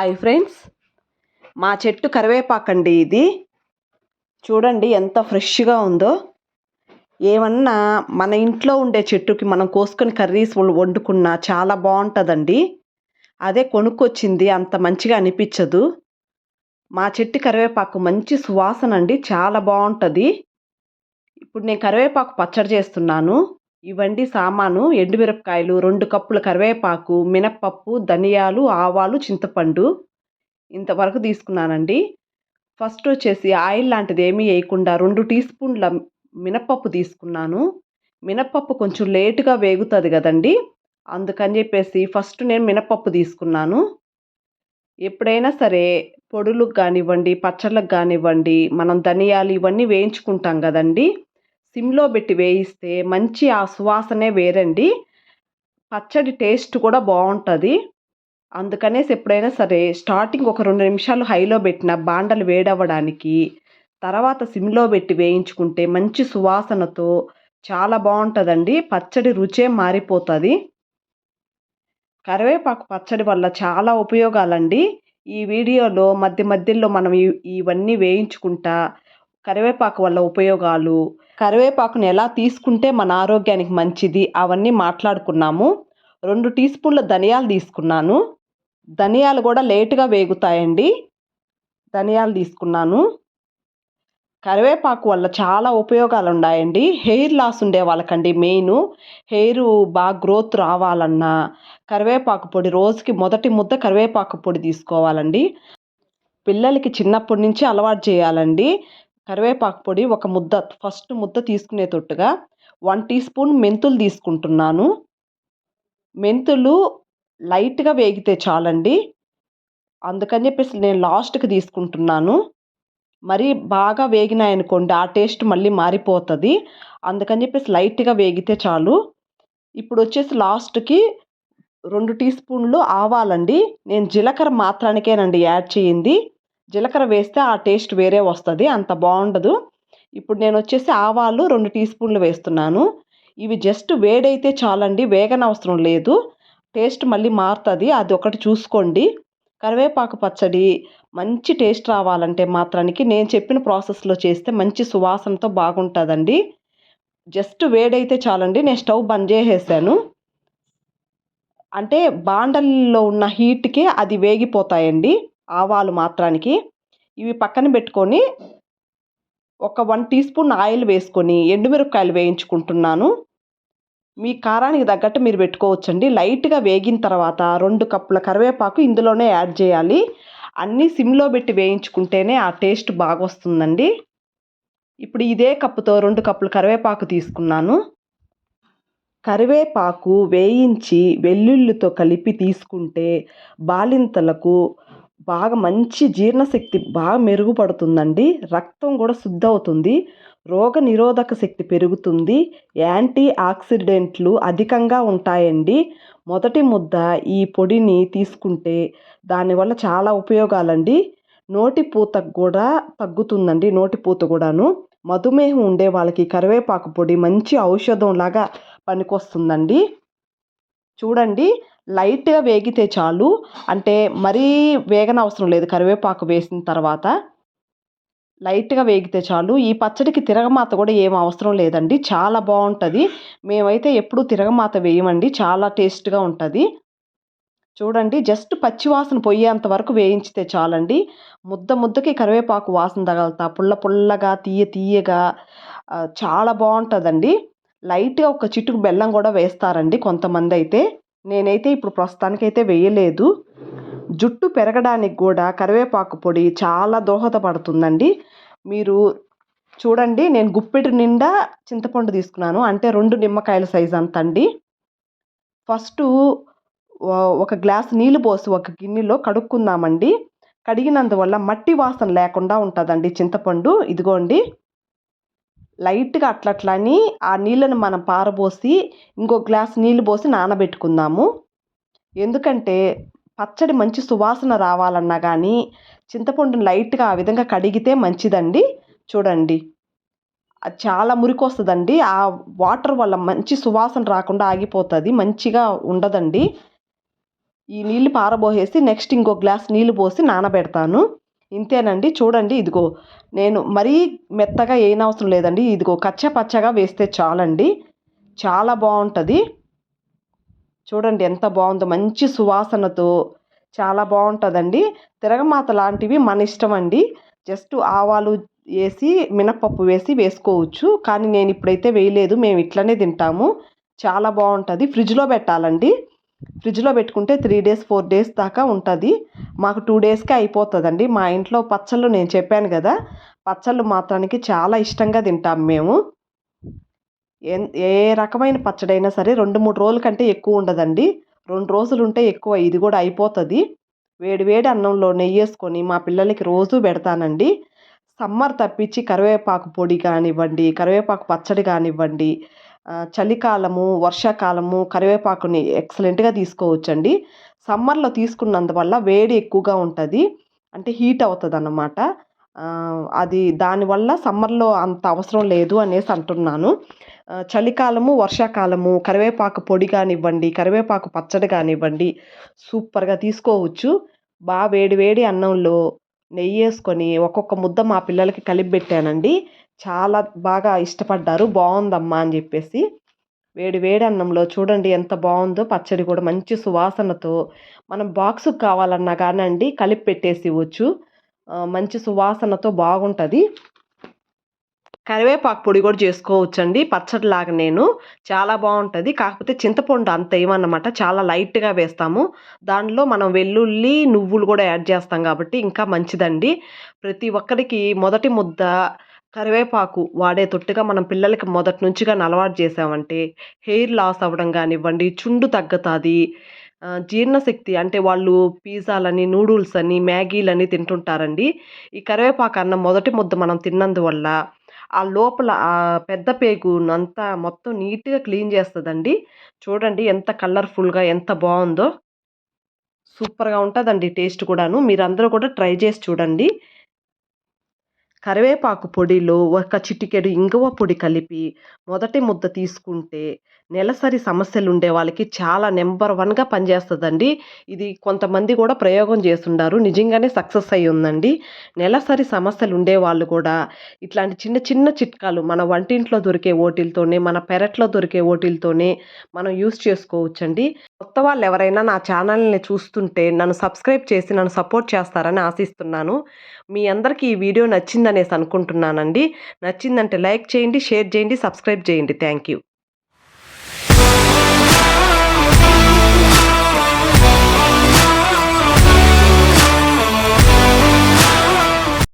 Hi friends. మా చెట్టు కరివేపాకండి ఇది. చూడండి ఎంత ఫ్రెష్గా ఉందో. ఏమన్నా మన ఇంట్లో ఉండే చెట్టుకి మనం కోసుకొని కర్రీస్ వండుకున్నా చాలా బాగుంటుందండి. అదే కొనుక్కొచ్చింది అంత మంచిగా అనిపించదు. మా చెట్టు కరివేపాకు మంచి సువాసన అండి చాలా బాగుంటుంది. ఇప్పుడు నేను కరివేపాకు పచ్చడి చేస్తున్నాను. ఇవండి సామాను ఎండుమిరపకాయలు రెండు కప్పుల కరివేపాకు మినప్పప్పు ధనియాలు ఆవాలు చింతపండు ఇంతవరకు తీసుకున్నానండి. ఫస్ట్ వచ్చేసి ఆయిల్ లాంటిది ఏమీ వేయకుండా రెండు టీ స్పూన్ల మినప్పప్పు తీసుకున్నాను. మినప్పప్పు కొంచెం లేటుగా వేగుతుంది కదండి. అందుకని చెప్పేసి ఫస్ట్ నేను మినప్పప్పు తీసుకున్నాను. ఎప్పుడైనా సరే పొడులకు కానివ్వండి పచ్చళ్ళకు కానివ్వండి మనం ధనియాలు ఇవన్నీ వేయించుకుంటాం కదండి. సిమ్లో పెట్టి వేయిస్తే మంచి ఆ సువాసనే వేరండి. పచ్చడి టేస్ట్ కూడా బాగుంటుంది అందుకనేసి ఎప్పుడైనా సరే స్టార్టింగ్ ఒక రెండు నిమిషాలు హైలో పెట్టిన బాండలు వేడవ్వడానికి తర్వాత సిమ్లో పెట్టి వేయించుకుంటే మంచి సువాసనతో చాలా బాగుంటుందండి పచ్చడి రుచే మారిపోతుంది. కరివేపాకు పచ్చడి వల్ల చాలా ఉపయోగాలండి. ఈ వీడియోలో మధ్య మధ్యలో మనం ఇవన్నీ వేయించుకుంటా కరివేపాకు వల్ల ఉపయోగాలు? కరివేపాకుని ఎలా తీసుకుంటే మన ఆరోగ్యానికి మంచిది? అవన్నీ మాట్లాడుకున్నాము. రెండు టీ స్పూన్ల ధనియాలు తీసుకున్నాను. ధనియాలు కూడా లేటుగా వేగుతాయండి. ధనియాలు తీసుకున్నాను. కరివేపాకు వల్ల చాలా ఉపయోగాలు ఉన్నాయండి హెయిర్ లాస్ ఉండే వాళ్ళకండి మెయిన్. హెయిర్ బాగా గ్రోత్ రావాలన్నా కరివేపాకు పొడి రోజుకి మొదటి ముద్ద కరివేపాకు పొడి తీసుకోవాలండి. పిల్లలకి చిన్నప్పటి నుంచి అలవాటు చేయాలండి. కరివేపాకు పొడి ఒక ముద్ద ఫస్ట్ ముద్ద తీసుకునేటట్టుగా వన్ టీ స్పూన్ మెంతులు తీసుకుంటున్నాను. మెంతులు లైట్గా వేగితే చాలండి. అందుకని చెప్పేసి నేను లాస్ట్కి తీసుకుంటున్నాను. మరి బాగా వేగినాయనుకోండి ఆ టేస్ట్ మళ్ళీ మారిపోతుంది. అందుకని చెప్పేసి లైట్గా వేగితే చాలు. ఇప్పుడు వచ్చేసి లాస్ట్కి రెండు టీ స్పూన్లు ఆవాలండి. నేను జీలకర్ర మాత్రానికేనండి యాడ్ చేయింది. జీలకర్ర వేస్తే ఆ టేస్ట్ వేరే వస్తుంది అంత బాగుండదు. ఇప్పుడు నేను వచ్చేసి ఆవాలు రెండు టీ స్పూన్లు వేస్తున్నాను. ఇవి జస్ట్ వేడైతే చాలండి వేగనవసరం లేదు. టేస్ట్ మళ్ళీ మారుతుంది అది ఒకటి చూసుకోండి. కరివేపాకు పచ్చడి మంచి టేస్ట్ రావాలంటే మాత్రానికి నేను చెప్పిన ప్రాసెస్లో చేస్తే మంచి సువాసనతో బాగుంటుందండి. జస్ట్ వేడైతే చాలండి నేను స్టవ్ బంద్ చేసేసాను. అంటే బాండల్లో ఉన్న హీట్కి అది వేగిపోతాయండి. ఆవాలు మాత్రానికి ఇవి పక్కన పెట్టుకొని ఒక వన్ టీ స్పూన్ ఆయిల్ వేసుకొని ఎండుమిరపకాయలు వేయించుకుంటున్నాను. మీ కారానికి తగ్గట్టు మీరు పెట్టుకోవచ్చండి. లైట్గా వేగిన తర్వాత రెండు కప్పుల కరివేపాకు ఇందులోనే యాడ్ చేయాలి. అన్నీ సిమ్లో పెట్టి వేయించుకుంటేనే ఆ టేస్ట్ బాగా వస్తుందండి ఇప్పుడు ఇదే కప్పుతో రెండు కప్పులు కరివేపాకు తీసుకున్నాను. కరివేపాకు వేయించి వెల్లుల్లితో కలిపి తీసుకుంటే బాలింతలకు బాగా మంచి జీర్ణశక్తి బాగా మెరుగుపడుతుందండి. రక్తం కూడా శుద్ధి అవుతుంది రోగ నిరోధక శక్తి పెరుగుతుంది. యాంటీ ఆక్సిడెంట్లు అధికంగా ఉంటాయండి. మొదటి ముద్ద ఈ పొడిని తీసుకుంటే దానివల్ల చాలా ఉపయోగాలండి. పూత కూడా తగ్గుతుందండి నోటి పూత కూడాను. మధుమేహం ఉండే వాళ్ళకి కరివేపాకు పొడి మంచి ఔషధం లాగా పనికొస్తుందండి. చూడండి లైట్గా వేగితే చాలు. అంటే మరీ వేగనవసరం లేదు. కరివేపాకు వేసిన తర్వాత లైట్గా వేగితే చాలు. ఈ పచ్చడికి తిరగమాత కూడా ఏం అవసరం లేదండి. చాలా బాగుంటుంది. మేమైతే ఎప్పుడూ తిరగమాత వేయమండి. చాలా టేస్ట్గా ఉంటుంది. చూడండి జస్ట్ పచ్చివాసన పోయేంత వరకు వేయించితే చాలండి. ముద్ద ముద్దకి కరివేపాకు వాసన తగలుతా పుల్ల పుల్లగా తీయ తీయగా చాలా బాగుంటుందండి. లైట్గా ఒక చిటుకు బెల్లం కూడా వేస్తారండి కొంతమంది అయితే నేనైతే ఇప్పుడు ప్రస్తుతానికైతే వేయలేదు. జుట్టు పెరగడానికి కూడా కరివేపాకు పొడి చాలా దోహదపడుతుందండి. మీరు చూడండి నేను గుప్పెడు నిండా చింతపండు తీసుకున్నాను. అంటే రెండు నిమ్మకాయల సైజ్ అంత అండి ఫస్ట్ ఒక గ్లాస్ నీళ్ళు పోసి ఒక గిన్నెలో కడుక్కుందామండి. కడిగినందువల్ల మట్టి వాసన లేకుండా ఉంటుందండి చింతపండు. ఇదిగోండి. లైట్గా అట్లట్లని ఆ నీళ్ళను మనం పారబోసి ఇంకో గ్లాస్ నీళ్ళు పోసి నానబెట్టుకుందాము. ఎందుకంటే పచ్చడి మంచి సువాసన రావాలన్నా కానీ చింతపండుని లైట్గా ఆ విధంగా కడిగితే మంచిదండి. చూడండి. అది చాలా మురికి వస్తుందండి ఆ వాటర్ వల్ల మంచి సువాసన రాకుండా ఆగిపోతుంది. మంచిగా ఉండదండి. ఈ నీళ్ళు పారబోసేసి నెక్స్ట్ ఇంకో గ్లాస్ నీళ్ళు పోసి నానబెడతాను. ఇంతేనండి చూడండి ఇదిగో. నేను మరీ మెత్తగా అవసరం లేదండి. ఇదిగో కచ్చ పచ్చగా వేస్తే చాలండి. చాలా బాగుంటుంది. చూడండి ఎంత బాగుందో మంచి సువాసనతో చాలా బాగుంటుందండి. తిరగమాత లాంటివి మన ఇష్టం అండి జస్ట్ ఆవాలు వేసి మినప్పప్పు వేసి వేసుకోవచ్చు. కానీ నేను ఇప్పుడైతే వేయలేదు. మేము ఇట్లనే తింటాము. చాలా బాగుంటుంది. ఫ్రిడ్జ్లో పెట్టాలండి. ఫ్రిడ్జ్లో పెట్టుకుంటే త్రీ డేస్ ఫోర్ డేస్ దాకా ఉంటుంది. మాకు టూ డేస్కే అయిపోతుందండి. మా ఇంట్లో పచ్చళ్ళు నేను చెప్పాను కదా పచ్చళ్ళు మాత్రానికి చాలా ఇష్టంగా తింటాం మేము. ఏ రకమైన పచ్చడైనా సరే రెండు మూడు రోజుల కంటే ఎక్కువ ఉండదండి. రెండు రోజులు ఉంటే ఎక్కువ ఇది కూడా అయిపోతుంది. వేడి వేడి అన్నంలో నెయ్యి వేసుకొని మా పిల్లలకి రోజు పెడతానండి. సమ్మర్ తప్పించి కరివేపాకు పొడి కానివ్వండి కరివేపాకు పచ్చడి కానివ్వండి చలికాలము వర్షాకాలము కరివేపాకుని ఎక్సలెంట్గా తీసుకోవచ్చండి. సమ్మర్లో తీసుకున్నందువల్ల వేడి ఎక్కువగా ఉంటుంది అంటే హీట్ అవుతుంది అన్నమాట అది దానివల్ల సమ్మర్లో అంత అవసరం లేదు అనేసి అంటున్నాను. చలికాలము వర్షాకాలము కరివేపాకు పొడి కానివ్వండి కరివేపాకు పచ్చడి కానివ్వండి సూపర్గా తీసుకోవచ్చు. బాగా వేడి వేడి అన్నంలో నెయ్యి వేసుకొని ఒక్కొక్క ముద్ద మా పిల్లలకి కలిపి పెట్టానండి. చాలా బాగా ఇష్టపడ్డారు బాగుందమ్మా అని చెప్పేసి. వేడి వేడి అన్నంలో చూడండి ఎంత బాగుందో పచ్చడి కూడా మంచి సువాసనతో. మనం బాక్స్కి కావాలన్నా కానండి కలిపి పెట్టేసి ఇవ్వచ్చు మంచి సువాసనతో బాగుంటుంది. కరివేపాకు పొడి కూడా చేసుకోవచ్చండి పచ్చడిలాగా నేను. చాలా బాగుంటుంది కాకపోతే చింతపండు అంత ఏమన్నమాట చాలా లైట్గా వేస్తాము. దానిలో మనం వెల్లుల్లి నువ్వులు కూడా యాడ్ చేస్తాం కాబట్టి ఇంకా మంచిదండి. ప్రతి ఒక్కరికి మొదటి ముద్ద కరివేపాకు వాడే తొట్టుగా మనం పిల్లలకి మొదటి నుంచిగా అలవాటు చేసామంటే హెయిర్ లాస్ అవ్వడం కానివ్వండి చుండు తగ్గుతుంది జీర్ణశక్తి అంటే వాళ్ళు పిజ్జాలని నూడిల్స్ అని మ్యాగీలని తింటుంటారండి. ఈ కరివేపాకు అన్న మొదటి ముద్ద మనం తిన్నందువల్ల ఆ లోపల ఆ పెద్ద పేగునంతా మొత్తం నీట్గా క్లీన్ చేస్తుందండి. చూడండి ఎంత కలర్ఫుల్గా ఎంత బాగుందో. సూపర్గా ఉంటుందండి టేస్ట్ కూడాను. మీరందరూ కూడా ట్రై చేసి చూడండి. కరివేపాకు పొడిలో ఒక చిటికెడు ఇంగువ పొడి కలిపి మొదటి ముద్ద తీసుకుంటే నెలసరి సమస్యలు ఉండే వాళ్ళకి చాలా నెంబర్ వన్గా పనిచేస్తుందండి. ఇది కొంతమంది కూడా ప్రయోగం చేస్తుండారు. నిజంగానే సక్సెస్ అయ్యి ఉందండి. నెలసరి సమస్యలు ఉండే వాళ్ళు కూడా ఇట్లాంటి చిన్న చిన్న చిట్కాలు మన వంటింట్లో దొరికే ఓటిలతోనే మన పెరట్లో దొరికే ఓటిలతోనే మనం యూస్ చేసుకోవచ్చండి. కొత్త వాళ్ళు ఎవరైనా నా ఛానల్ని చూస్తుంటే నన్ను సబ్స్క్రైబ్ చేసి నన్ను సపోర్ట్ చేస్తారని ఆశిస్తున్నాను. మీ అందరికీ ఈ వీడియో నచ్చిందనేసి అనుకుంటున్నానండి. నచ్చిందంటే లైక్ చేయండి షేర్ చేయండి సబ్స్క్రైబ్ చేయండి. Thank you.